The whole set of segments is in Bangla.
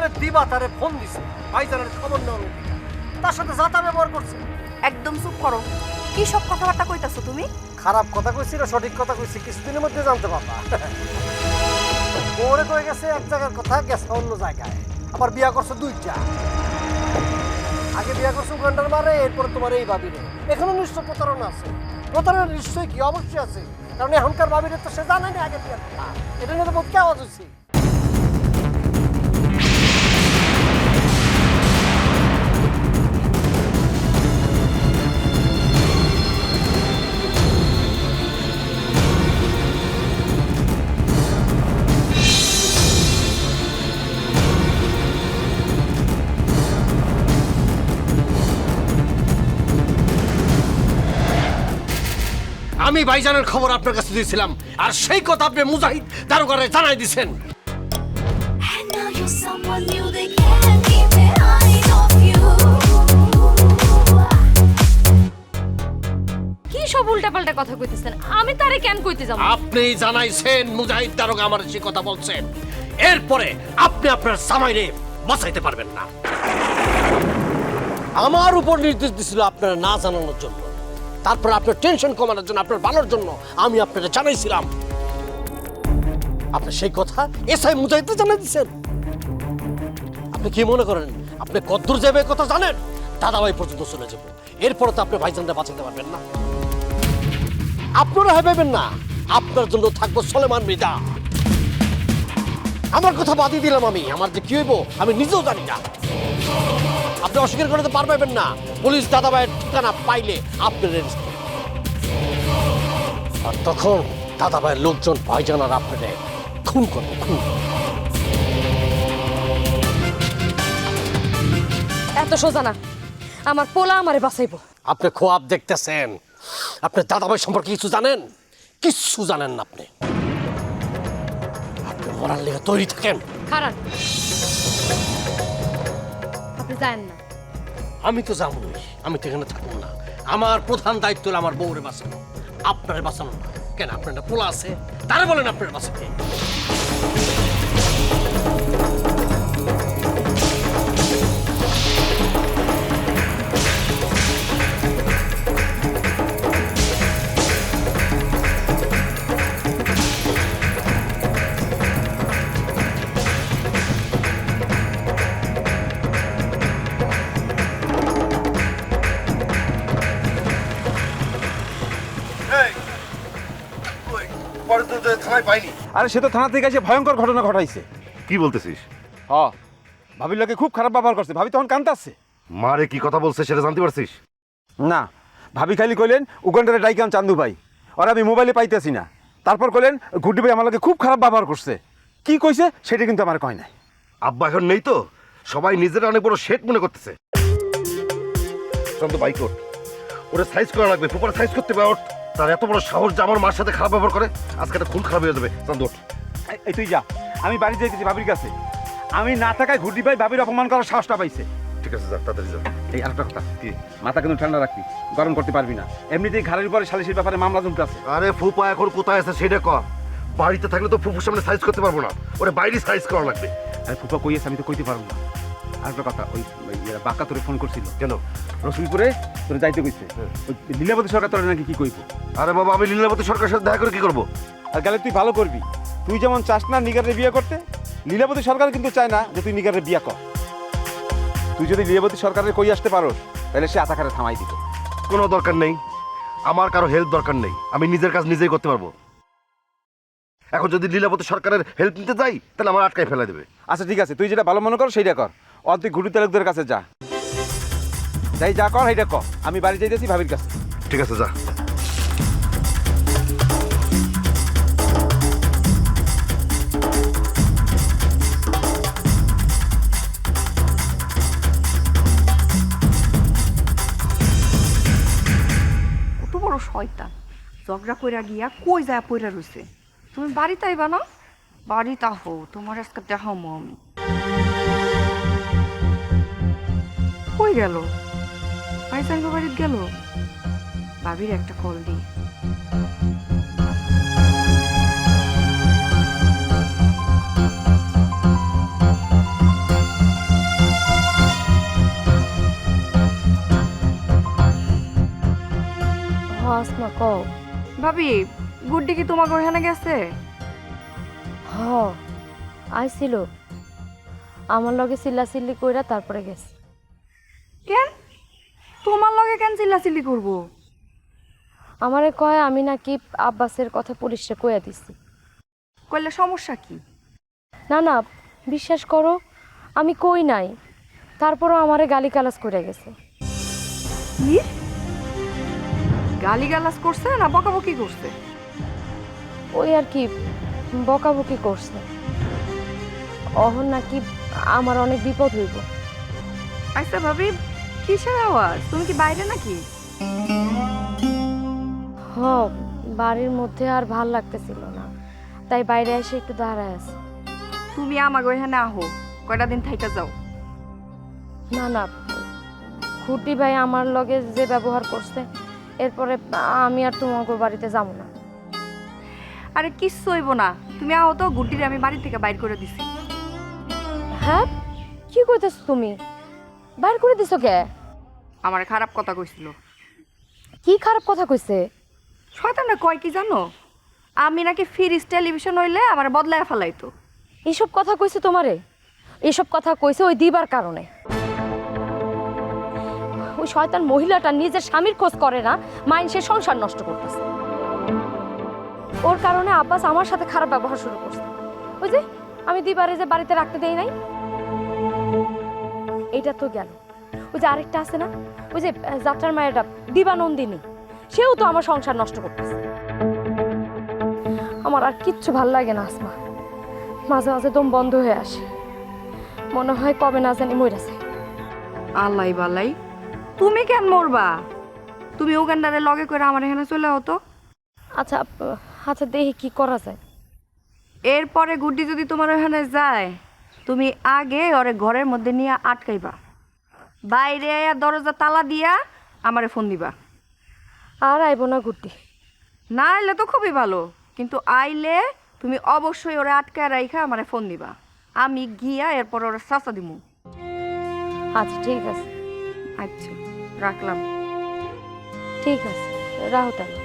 আরে দিবা তারে ফোন দিছে ভাইজানের খবর নেওয়া তার সাথে যাতা ব্যবহার করছে। একদম চুপ করো। কি সব কথাবার্তা কইতাছো তুমি? খারাপ কথা কইছি না সঠিক কথা কইছি কিছুদিনের মধ্যে জানতে পারবা। ওরে কয়ে গেছে এক জায়গার কথা গেছে অন্য জায়গায়। আবার বিয়া করছে দুইটা। আগে বিয়া করছে উগান্ডার মারে এরপর তোমার এই ভাবিরে। এখনও নিশ্চয় প্রতারণা আছে। প্রতারণা নিশ্চয়ই কি? অবশ্যই আছে। কারণ এখনকার ভাবিরে তো সে জানে না আগে কথা এটা নিয়ে তো বহুত আওয়াজ হচ্ছে আমি ভাইজানের খবর আপনার কাছে দিয়েছিলাম। আর সেই কথা আপনি মুজাহিদ দারোগারে জানাই দিছেন. কি সব উল্টাপাল্টা কথা কইতেছেন? আমি তারে কেন কইতে যাব? আপনি জানাইছেন মুজাহিদ দারোগা আমার সে কথা বলছেন। এরপরে আপনি আপনার জামাইরে বাঁচাইতে পারবেন না। আমার উপর নির্দেশ দিছিল আপনারা না জানানোর জন্য। তারপর আপনার টেনশন কমানোর জন্য, আপনার ভালোর জন্য আমি আপনাকে জানাইছিলাম। আপনি সেই কথা এসআই মুজাহিদে জানাই দিচ্ছেন আপনি কি মনে করেন, আপনি কদ্দূর যাবে কথা জানেন? দাদাভাই পর্যন্ত চলে যাব। এরপরে তো আপনি ভাইজানরা বাঁচাতে পারবেন না। আপনারা ভাবেন না। আপনার জন্য থাকব সলেমান মৃদা আমার কথা বাদই দিলাম আমি। আমার যে কি হইব, আমি নিজেও জানি না। আপনি অস্বীকার করতে পারবেন না। পুলিশ দাদাভাইয়ের ঠিকানা পাইলে করবে। আর তখন দাদাভাইয়ের লোকজন ভাইজান আর আপনাদের খুন করবে খুন। এত সোজা না। আমার পোলা আমারে বাঁচাইবো। আপনি খোয়াব দেখতেছেন। আপনি দাদাভাই সম্পর্কে কিছু জানেন? কিচ্ছু জানেন না আপনি। আপনি মরার লেগে তৈরি থাকেন। খারান না। আমি তো যাবই, আমি তো এখানে থাকব না। আমার প্রধান দায়িত্ব হলো আমার বউরে বাঁচানো, আপনার বাঁচানো না কেন, আপনার একটা পোলা আছে, তারা বলেন আপনার বাঁচাতে। আরে সে তো থানা থেকে এসে ভয়ঙ্কর ঘটনা ঘটাইছে। কি বলতেছিস? হ ভাবির লোকে খুব খারাপ ব্যবহার করছে। ভাবি তখন কান্তাচ্ছে মারে কি কথা বলছে সেটা জানতে পারছিস? না ভাবি খালি কইলেন উগান্ডারে ডাইকাম চান্দু ভাই আর আমি মোবাইলে পাইতেছি না। তারপর কইলেন গুড্ডি ভাই আমার লোকে খুব খারাপ ব্যবহার করছে। কি কইছে সেটা কিন্তু আমার কয় নাই। আব্বা এখন নেই তো? সবাই নিজেরা অনেক বড় শেট মনে করতেছে। শান্ত বাইক ওঠ ওরে সাইজ করা লাগবে ফুপার সাইজ করতে পারে। তার এত বড় সাহস যে আমার মার সাথে খারাপ ব্যবহার করে আজকে একটা খুন খারাপ হয়ে যাবে। চান্দ ওঠ এই- তুই যা। আমি বাড়ি যাইতেছি ভাবির কাছে। আমি না থাকায় ঘুড্ডি ভাই ভাবির অপমান করার সাহসটা পাইছে। ঠিক আছে যা তাড়াতাড়ি যা এই আরেকটা কথা কি? মাথা কিন্তু ঠান্ডা রাখবি গরম করতে পারবি না। এমনিতেই ঘাড়ের উপরে সালিসির ব্যাপারে মামলা জমতে আছে। আরে ফুপা এখন কোথায় আছে সেটা কর বাড়িতে থাকলে তো ফুপুর সামনে সাইজ করতে পারব না। ওরে বাইরে সাইজ করা লাগবে। আরে ফুপা কইয়েছে আমি তো কইতে পারব না। আরেকটা কথা ওই বাক্কা তোরে ফোন করছিল। কেন? রসুলপুরে তোরে যাইতে কইছে। ওই লীলাবতী সরকার তোরে নাকি কি কইব? আরে বাবা আমি লীলাবতী সরকারের সাথে দেখা করে কি করব? আর গেলে তুই ভালো করবি। তুই যেমন চাস না নিগারে বিয়ে করতে লীলাবতী সরকার কিন্তু চায় না যে তুই নিগারে বিয়ে কর। তুই যদি লীলাবতী সরকারের কই আসতে পারোস তাহলে সে আতাকারে থামাই দিত কোনো দরকার নেই। আমার কারও হেল্প দরকার নেই। আমি নিজের কাজ নিজেই করতে পারব। এখন যদি লীলাবতী সরকারের হেল্প নিতে যাই তাহলে আমার আটকায় ফেলে দেবে। আচ্ছা ঠিক আছে। তুই যেটা ভালো মনে কর সেইটা কর। অর্ধেক গুরু তালুকদের কাছে যা। যাই যা কর সেইটা কর। আমি বাড়ি যাইতেছি ভাবির কাছে। ঠিক আছে যা। কত বড় শয়তান। ঝগড়া কইরা গিয়া কই যায় পইরা রইছে? তুমি বাড়িতে আইবা না? বাড়িতে আহো তোমার আজকে দেখামো আমি। কই গেল? পাইসাঙ্গ বাড়িতে গেল? ভাবির একটা কল দি। ভাবি গুড্ডি কি তোমার ওখানে গেছে? হ আইছিল। আমার লগে চিল্লাচিল্লি কইরা তারপরে গেছে। কেন তোমার লগে কেন চিল্লাচিল্লি করব? আমারে কয় আমি নাকি আব্বাসের কথা পুলিশে কইয়া দিছি। কইলে সমস্যা কি? না না বিশ্বাস করো আমি কই নাই। তারপরও আমারে গালি কালাস করে গেছে। কি? গালি গালাজ করছে না বকাবকি করছে? ওই আর কি বকাবকি করছে। অহন নাকি আমার অনেক বিপদ হইব। আচ্ছা ভাবি কিসের আওয়াজ? তুমি কি বাইরে নাকি? হ বাড়ির মধ্যে আর ভালো লাগতেছিল না। তাই বাইরে এসে একটু দাঁড়ায় আছে। তুমি আমাকে ওইখানে আহো। কয়টা দিন থাইকা যাও। না না খুঁটি ভাই আমার লগে যে ব্যবহার করছে এরপরে আমি আর তোমাকে বাড়িতে যাব না। আরে কিচ্ছু হইব না। তুমি আহো তো গুড্ডিরে আমি বাড়ি থেকে বাইর করে দিছি। হ্যাঁ? কি কইতেছ তুমি? বাইর করে দিছো কে? আমার খারাপ কথা কইছিল। কি খারাপ কথা কইছে? শয়তানটা কয় কি জানো? আমি নাকি ফিরিস টেলিভিশন হইলে আমার বদলায় ফেলাইতো। এইসব কথা কইছে তোমারে? এইসব কথা কইছে ওই দিবার কারণে। ওই শয়তান মহিলাটা নিজের স্বামীর খোঁজ করে না মাইন্সের সংসার নষ্ট করতেছে। ওর কারণে আব্বাস আমার সাথে খারাপ ব্যবহার শুরু করছে। ওই যে আমি দিবারে যে বাড়িতে রাখতে দেই নাই এইটা তো গেল। ওই যে আরেকটা আছে না? ওই যে যাত্রার মায়েরটা দিবানন্দিনী সেও তো আমার সংসার নষ্ট করতেছে। আমার আর কিচ্ছু ভালো লাগে না আসমা। মাঝে মাঝে দম বন্ধ হয়ে আসে। মনে হয় কবে না জানি মরেছে আল্লাহ বালাই তুমি কেন মরবা? তুমি উগান্ডারে লগে করে আমার এখানে চলে হতো আচ্ছা আচ্ছা দেখি কি করা যায়। এরপরে গুড্ডি যদি তোমার ওখানে যায় তুমি আগে ওরে ঘরের মধ্যে নিয়ে আটকাইবা। বাইরে দরজা তালা দিয়া আমারে ফোন দিবা। আর আইব না ঘুরতে। না আইলে তো খুবই ভালো কিন্তু আইলে তুমি অবশ্যই ওরা আটকায় রাইখা আমারে ফোন দিবা। আমি গিয়া এরপর ওরা চাচা দিমু। আচ্ছা ঠিক আছে। আচ্ছা রাখলাম। ঠিক আছে রাহো তাহলে।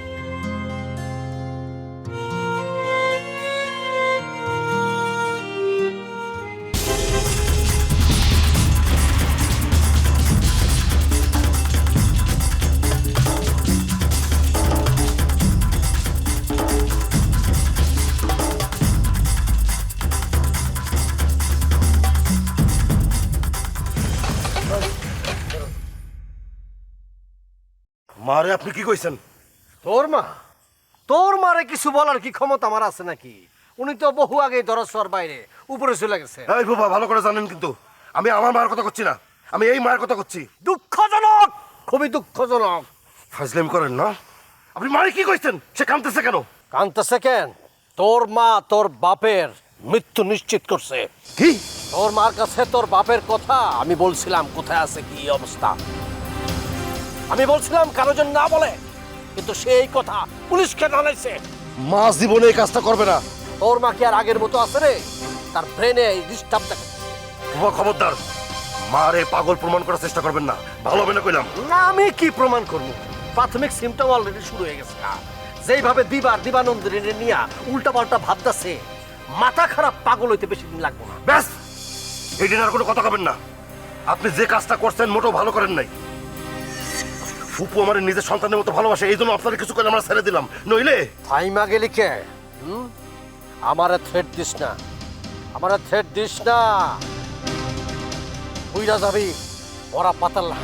মারে আপনি কি কইছেন? তোর মা? তোর মারে কিছু বলার কি ক্ষমতা আমার আছে নাকি? উনি তো বহু আগে দরজর বাইরে উপরে চলে গেছে। এই বাবা ভালো করে জানেন কিন্তু আমি আমার মায়ের কথা করছি না আমি এই মায়ের কথা করছি। দুঃখজনক! খুবই দুঃখজনক। ফাজলেম করেন না। আপনি মারে কি কইছেন? সে কাঁদতেছে কেন? কান্তাছে কেন? তোর মা তোর বাপের মৃত্যু নিশ্চিত করছে। কি? তোর মার কাছে তোর বাপের কথা আমি বলছিলাম কোথায় আছে কি অবস্থা? আমি বলছিলাম কারও জন্য না বলে কিন্তু সেই কথা পুলিশকে জানাইছে মা জীবনে এই কাজটা করবে না। ওর মা কি আর আগের মতো আছে রে? তার ব্রেনে ডিস্টার্ব দেখে বাবা খবরদার মারে পাগল প্রমাণ করার চেষ্টা করবেন না। ভালো হবে না কইলাম। না আমি কি প্রমাণ করব? প্রাথমিক সিমটম অলরেডি শুরু হয়ে গেছে। যেইভাবে দিবার দিবানন্দিনী নিয়া উল্টা পাল্টা ভাবতাছে মাথা খারাপ পাগল হইতে বেশি দিন লাগবে না। ব্যাস এই দিন আর কোনো কথা কবেন না। আপনি যে কাজটা করছেন মোটেও ভালো করেন নাই। ফুপু আমার নিজের সন্তানের মতো ভালোবাসে এই জন্য আপনার কিছু করে আমরা ছেড়ে দিলাম। নইলে? থাইমা গেলি কে? হুম? আমারে থ্রেট দিস না। আমারে থ্রেট দিস না। বুইরা যাবি ওরা পাতাল না।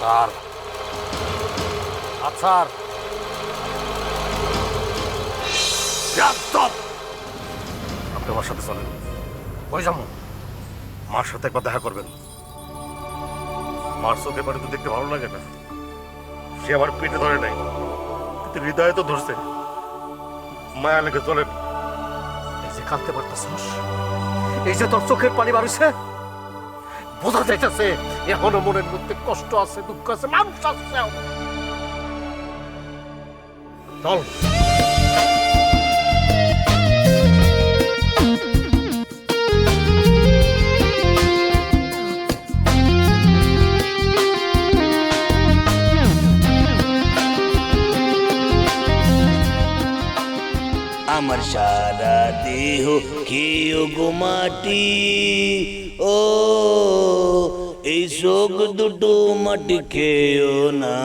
স্যার। আচ্ছা আপনি আমার সাথে চলেন। ওই যাব? মার সাথে একবার দেখা করবেন। মার চোখে পারে তো দেখতে ভালো লাগে না। সে আমার পেটে ধরে নাই। কিন্তু হৃদয়ে তো ধরছে। মায়া লেগে চলে। এই যে কাঁদতে পারতেছস? এই যে তোর চোখের পানি বাড়িছে বোঝা যাইতেছে, এখনও মনের মধ্যে কষ্ট আছে, দুঃখ আছে, মানুষ আছে। চল। আমার সারা দেহ কেউ গো মাটি? ও এই শোক দুটো মাটি খেও না।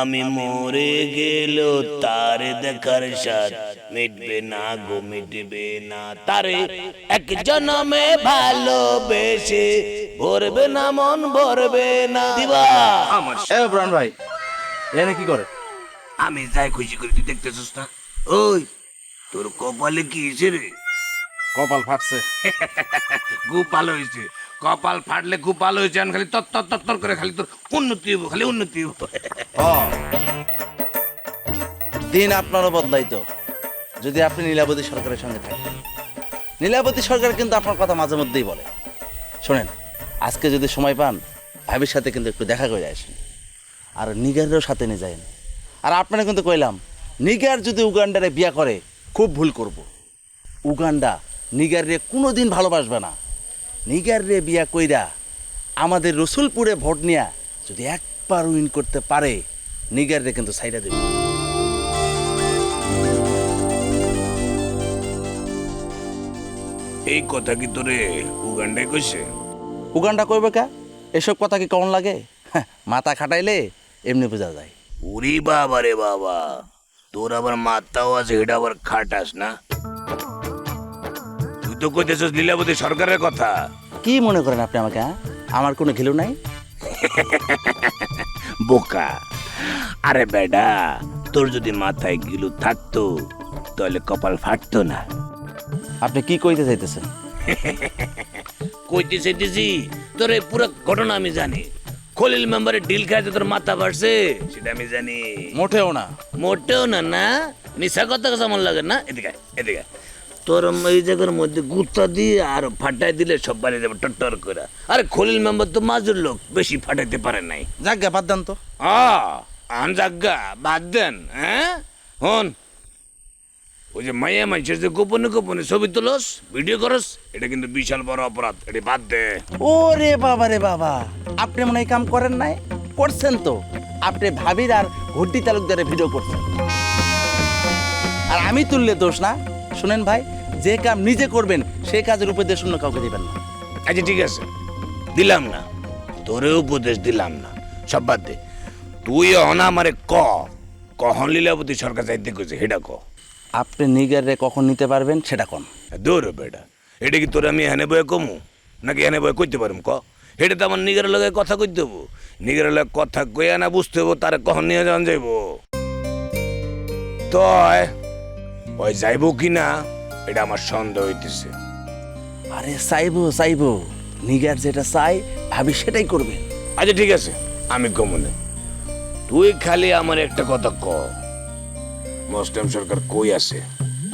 আমি মরে গেল তার দেখার সাথ মিটবে না গো মিটবে না। তারে এক জনমে ভালোবেসে ভরবে না মন ভরবে না। দিবা। আমার এ প্রাণ ভাই এনে কি করে? আমি যাই খুশি করে তুই দেখতেছিস না? ওই তোর কপালে কি হয়েছে রে? কপাল ফাটছে। খুব ভালো হয়েছে। কপাল ফাটলে খুব ভালো হয়েছে আমি খালি তত্তর তত্তর করে খালি তোর উন্নতি হব খালি উন্নতি হব ও দিন আপনারও বদলাইতো। যদি আপনি নীলাবতী সরকারের সঙ্গে থাকেন। নীলাবতী সরকার কিন্তু আপনার কথা মাঝে মধ্যেই বলে। শোনেন আজকে যদি সময় পান ভাবির সাথে কিন্তু একটু দেখা করে আসেন। আর নিগারেরও সাথে নিয়ে যায়েন আর আপনারা কিন্তু কইলাম নিগার যদি উগান্ডারে বিয়া করে খুব ভুল করব। উগান্ডা নিগার রে কোনো দিন ভালোবাসবে না। নিগার রে বিয়া কইরা আমাদের রসুলপুরে ভোট নিয়া যদি একবার উইন করতে পারে নিগার রে কিন্তু সাইডা দেবে। এই কথা কি তোরে উগান্ডায় কইছে? উগান্ডা কইবে কা? এসব কথা কি কেমন লাগে? হ্যাঁ, মাথা খাটাইলে এমনি বোঝা যায়। উরি বাবা রে বাবা। তোর আবার মাথাও আছে এটা আবার খাটাস না। তুই তো কইতেছিস লীলাবতী সরকারের কথা। কি মনে করেন আপনি আমাকে হ্যাঁ? আমার কোনো ঘিলু নাই? বোকা। আরে বেডা তোর যদি মাথায় গিলু থাকতো তাহলে কপাল ফাটতো না। আপনি কি কইতে চাইতেছেন? কইতে চাইতেছি তোর এই পুরো ঘটনা আমি জানি। খলিল মেম্বারের ডিল খাইতে তোর মাথা বাড়ছে সেটা আমি জানি মোটেও না মোটেও না না মিশা কথা কেমন লাগে না এদিকে এদিকে তোর এই জায়গার মধ্যে গুত্তা দিয়ে আর ফাটাই দিলে সব বাড়ি যাবে টট্টর করে আরে খলিল মেম্বার তো মাজুর লোক বেশি ফাটাইতে পারে নাই যাজ্ঞা বাদ দেন তো আ আন জাগা বাদ দেন হ্যাঁ হন ওই যে মাইয়া মানুষের যে গোপনে গোপনে ছবি তোলস ভিডিও করস এটা কিন্তু বিশাল বড় অপরাধ এটা বাদ দে। ওরে বাবা রে বাবা আপনি মনে হয় কাম করেন নাই? করছেন তো। আপনি ভাবির আর ঘুড্ডি তালুকদারের ভিডিও করছেন। আর আমি তুললে দোষ না। শুনেন ভাই যে কাম নিজে করবেন সেই কাজের উপদেশ অন্য কাউকে দিবেন না। আচ্ছা ঠিক আছে। দিলাম না। তোরে উপদেশ দিলাম না। সব বাদ দে। তুই অনা আমারে ক কখন লীলাবতী সরকার যাইতে কইছে সেটা ক? আপনি নিগারে কখন নিতে পারবেন সেটা কোন? দৌড় বেটা। এটা কি তোর আমি এনে বয়ে কমু? নাকি এনে বয়ে কইতে পারুম ক। এটা তো আমার নিগের লগে কথা কইতে হব। নিগের লগে কথা কইয়া না বুঝতে হব তার কখন নিয়ে যাওয়া যাইব? তয় ওই যাইব কি না এটা আমার সন্দেহ হইতেছে। আরে চাইব চাইব। নিগার যেটা চাই ভাবি সেটাই করবে। আচ্ছা ঠিক আছে। আমি কমনে তুই খালি আমার একটা কথা ক। মুসলিম সরকার কই আছে?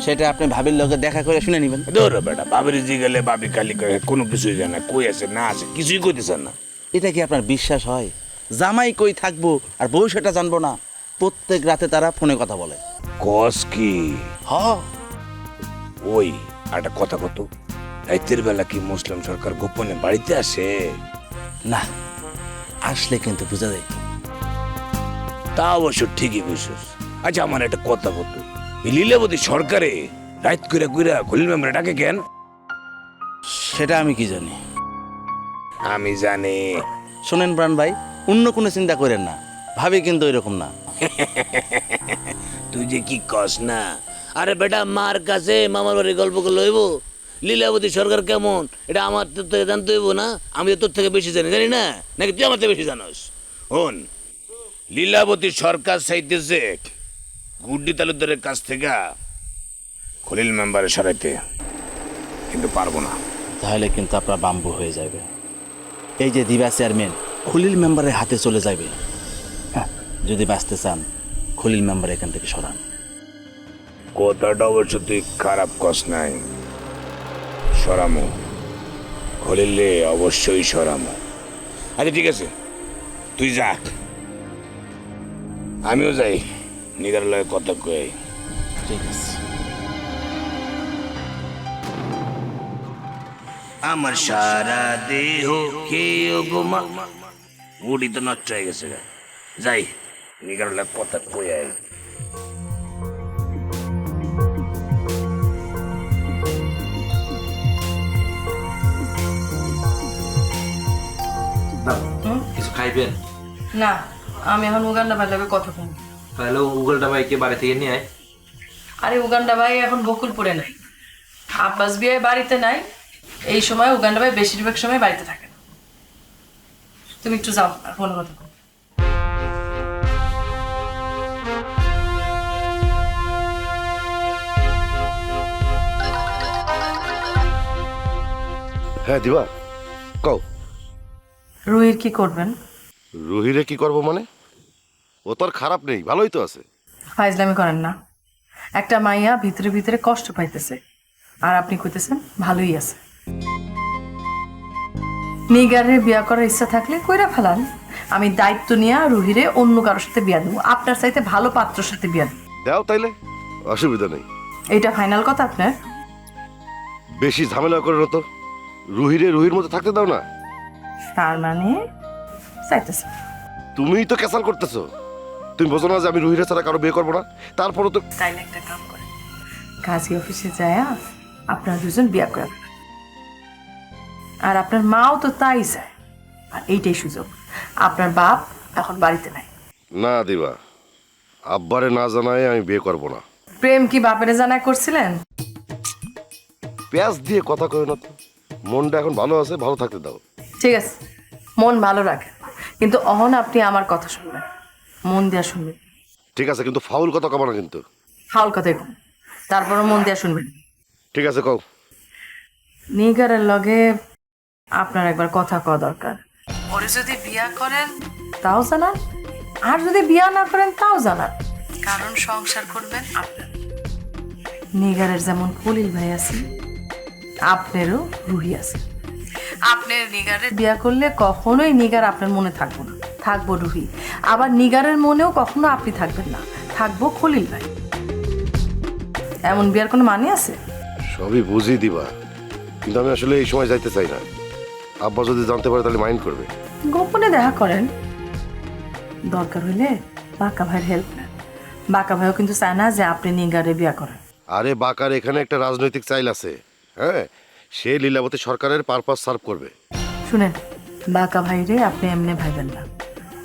সেটা আপনি ভাবির লগে দেখা করে শুনে নেবেন। দৌড় বেটা বাবির জি গেলে বাবি খালি কয়ে কোনো কিছুই জানে কই আছে না আছে কিছুই কইতেছেন না। এটা কি আপনার বিশ্বাস হয়? জামাই কই থাকব আর বউ সেটা জানব না। প্রত্যেক রাতে তারা ফোনে কথা বলে। কস কি? হ। ওই একটা কথা কত? রাইতের বেলা কি মুসলিম সরকার গোপনে বাড়িতে আসে? না আসলে কিন্তু বোঝা যায় তা অবশ্য ঠিকই বুঝছিস। আচ্ছা আমার একটা কথা এই লীলাবতী সরকারে রাইত কইরা কইরা খলিল মেম্বার ডাকে কেন? সেটা আমি কি জানি? আমি জানি। শোনেন প্রাণ ভাই অন্য কোনো চিন্তা করেন না। ভাবি কিন্তু এরকম না। তুই যে কি কস না? আরে বেটা মার কাছে মামার বাড়ির গল্প করে লইব লীলাবতী সরকার কেমন? এটা আমার তোর থেকে জানতে হইব না। আমি তো তোর থেকে বেশি জানি জানি না? নাকি তুই আমার থেকে বেশি জানোস? হন লীলাবতী সরকার চাইতেছে গুড্ডি তালুকদারের কাছ থেকে খলিল মেম্বারে সরাইতে কিন্তু পারব না। তাহলে কিন্তু আপনার বাম্বু হয়ে যাবে। এই যে দিবা চেয়ারম্যান খলিল মেম্বারের হাতে চলে যাবে। হ্যাঁ, যদি বাঁচতে চান খলিল মেম্বার এখান থেকে সরান। কথাটা অবশ্য তুই খারাপ কস নাই। সরামো। খলিলে অবশ্যই সরামো। আচ্ছা ঠিক আছে। তুই যা। আমিও যাই। নিগার লয়ে কথা কই। ঠিক আছে। আমার সারা দেহ খেয়ে গোমা উড়ি তো নষ্ট হয়ে গেছে যাই নিগার লয়ে কথা কই আয়। কিছু খাইবেন? না আমি এখন উগান্ডা ভাই লাগে কথা কম তাহলে উগলটা ভাইকে বাড়ি থেকে নিয়ে আয়। আরে উগান্ডা ভাই এখন বকুলপুরে নাই। আব্বাস বিয়ে বাড়িতে নাই। এই সময় উগান্ডা ভাই বেশিরভাগ সময় বাড়িতে থাকে। না। তুমি একটু যাও আর ফোন কথা। হ্যাঁ দিবা। কও। রুহির কি করবেন? রুহিরে কি করব মানে? ও তো আর খারাপ নেই ভালোই তো আছে। ফাইজলামি করেন না। একটা মাইয়া ভিতরে ভিতরে কষ্ট পাইতেছে। আর আপনি কইতেছেন ভালোই আছে। নিগারের বিয়া করার ইচ্ছা থাকলে কইরা ফেলান। আমি দায়িত্ব নিয়ে রুহিরে অন্য কারোর সাথে বিয়া দেবো। আপনার চাইতে ভালো পাত্রর সাথে বিয়া দেবো। দাও তাইলে অসুবিধা নেই। এইটা ফাইনাল কথা আপনার? বেশি ঝামেলা করে তো। রুহিরে রুহির মতো থাকতে দাও না। তার মানে চাইতেছে। তুমিই তো ক্যাসাল করতেছো। তুমি বোঝো না যে আমি রুহিরে ছাড়া কারও বিয়ে করব না? তারপরও তো তাইলে একটা কাম কাজী অফিসে যায় আপনার দুজন বিয়া করে আর আপনার মাও তো তাই চায়। আর এইটাই সুযোগ। আপনার বাপ এখন বাড়িতে নাই। না দিবা। আব্বারে না জানায় আমি বিয়ে করব না। প্রেম কি বাপেরে জানায় করছিলেন? পেঁয়াজ দিয়ে কথা কই না তো। মনটা এখন ভালো আছে ভালো থাকতে দাও। ঠিক আছে। মন ভালো রাখেন। কিন্তু অহন আপনি আমার কথা শুনবেন। মন দিয়া শুনবেন। ঠিক আছে কিন্তু ফাউল কথা কমা না কিন্তু। ফাউল কথাই কম। তারপরে মন দিয়া শুনবেন। ঠিক আছে কও। নিগারের লগে আপনার একবার কথা কওয়া দরকার। ওরে যদি বিয়া করেন? তাও জানান আর যদি বিয়া না করেন তাও জানান কারণ সংসার করবেন আপনার। নিগারের যেমন কলিল ভাই আছে আপনারও রুহি আছে। আপনার নিগারের বিয়া করলে কখনোই নিগার আপনার মনে থাকব না। থাকব রুহি। আবার নিগারের মনেও কখনো আপনি থাকবেন না। থাকব খলিল ভাই। এমন বিয়ার কোনো মানে আছে? সবই বুঝিয়ে দিবা। কিন্তু আমি আসলে এই সময় যাইতে চাই না। আব্বা যদি জানতে পারে তাহলে মাইন্ড করবে। গোপনে দেখা করেন। দরকার হইলে বাঁকা ভাইয়ের হেল্প নেন। বাঁকা ভাইও কিন্তু চায় না যে আপনি নিগারে বিয়া করেন। আরে বাকার এখানে একটা রাজনৈতিক চাইল আছে। হ্যাঁ? সে লীলাবতী সরকারের পারপাস সার্ভ করবে। শুনেন বাঁকা ভাইরে আপনি এমনি ভাইবেন না।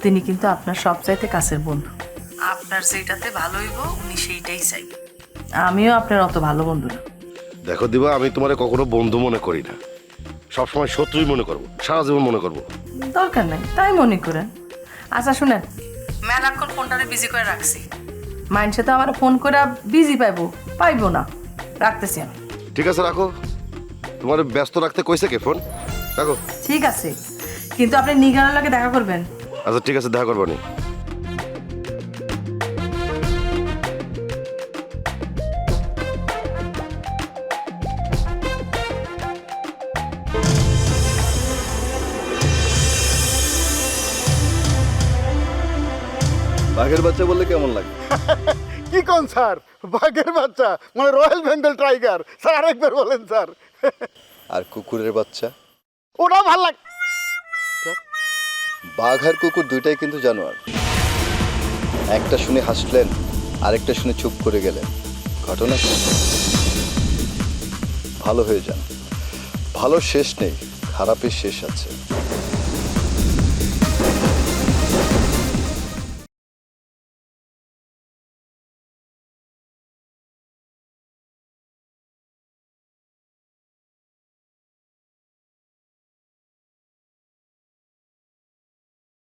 তিনি কিন্তু আপনার সবচাইতে কাছের বন্ধু। আপনার যেটাতে ভালো হইব উনি সেইটাই চাইবে আমিও আপনার অত ভালো বন্ধু না। দেখো দিবা আমি তোমারে কখনো বন্ধু মনে করি না। সবসময় শত্রুই মনে করব সারা জীবন মনে করব। দরকার নাই তাই মনে করেন। আচ্ছা শুনেন। মেলাক্ষণ ফোনটারে বিজি করে রাখছি। মাইন্ডসে তো আমার ফোন করে বিজি পাইবো পাইবো না। রাখতেছি আমি। ঠিক আছে রাখো। তোমার ব্যস্ত রাখতে কইছে কে ফোন? রাখো। ঠিক আছে। কিন্তু আপনি নিগারের লাগে দেখা করবেন। আচ্ছা ঠিক আছে দেখা করব নি বাঘের বাচ্চা বললে কেমন লাগে? কি কোন স্যার? বাঘের বাচ্চা? মানে রয়্যাল বেঙ্গল টাইগার। স্যার আরেকবার বলেন স্যার। আর কুকুরের বাচ্চা? ওটা ভালো লাগে বাঘ আর কুকুর দুইটাই কিন্তু জানোয়ার। একটা শুনে হাসলেন, আরেকটা শুনে চুপ করে গেলেন। ঘটনা ভালো হয়ে যান। ভালো শেষ নেই, খারাপের শেষ আছে।